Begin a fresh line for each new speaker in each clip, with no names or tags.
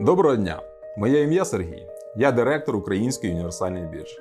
Доброго дня! Моє ім'я Сергій. Я директор Української універсальної біржі.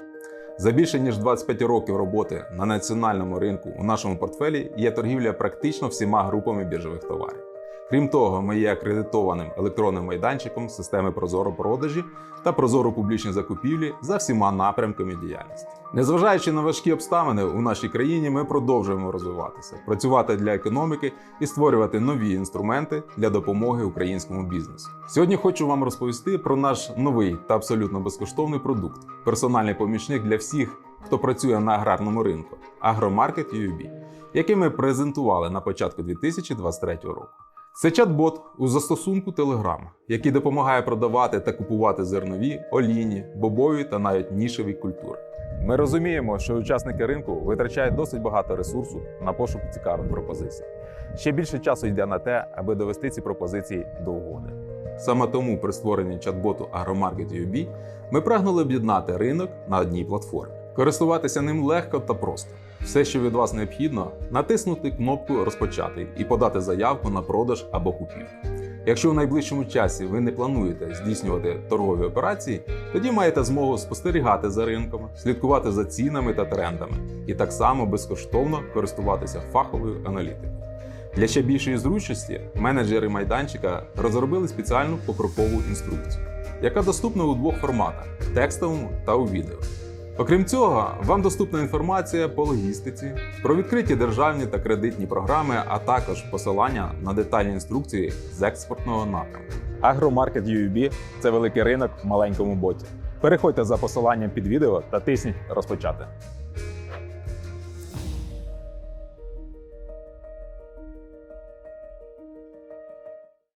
За більше ніж 25 років роботи на національному ринку у нашому портфелі є торгівля практично всіма групами біржових товарів. Крім того, ми є акредитованим електронним майданчиком системи Прозоро продажі та Прозоро публічні закупівлі за всіма напрямками діяльності. Незважаючи на важкі обставини у нашій країні, ми продовжуємо розвиватися, працювати для економіки і створювати нові інструменти для допомоги українському бізнесу. Сьогодні хочу вам розповісти про наш новий та абсолютно безкоштовний продукт персональний помічник для всіх, хто працює на аграрному ринку Агромаркет UUB, який ми презентували на початку 2023 року. Це чат-бот у застосунку Telegram, який допомагає продавати та купувати зернові, олійні, бобові та навіть нішеві культури. Ми розуміємо, що учасники ринку витрачають досить багато ресурсу на пошук цікавих пропозицій. Ще більше часу йде на те, аби довести ці пропозиції до угоди. Саме тому при створенні чат-боту Агромаркет UB ми прагнули об'єднати ринок на одній платформі. Користуватися ним легко та просто. Все, що від вас необхідно, натиснути кнопку Розпочати і подати заявку на продаж або купівлю. Якщо у найближчому часі ви не плануєте здійснювати торгові операції, тоді маєте змогу спостерігати за ринком, слідкувати за цінами та трендами і так само безкоштовно користуватися фаховою аналітикою. Для ще більшої зручності менеджери майданчика розробили спеціальну покрокову інструкцію, яка доступна у двох форматах текстовому та у відео. Окрім цього, вам доступна інформація по логістиці, про відкриті державні та кредитні програми, а також посилання на детальні інструкції з експортного напрямку. Агромаркет UUB – це великий ринок в маленькому боті. Переходьте за посиланням під відео та тисніть розпочати.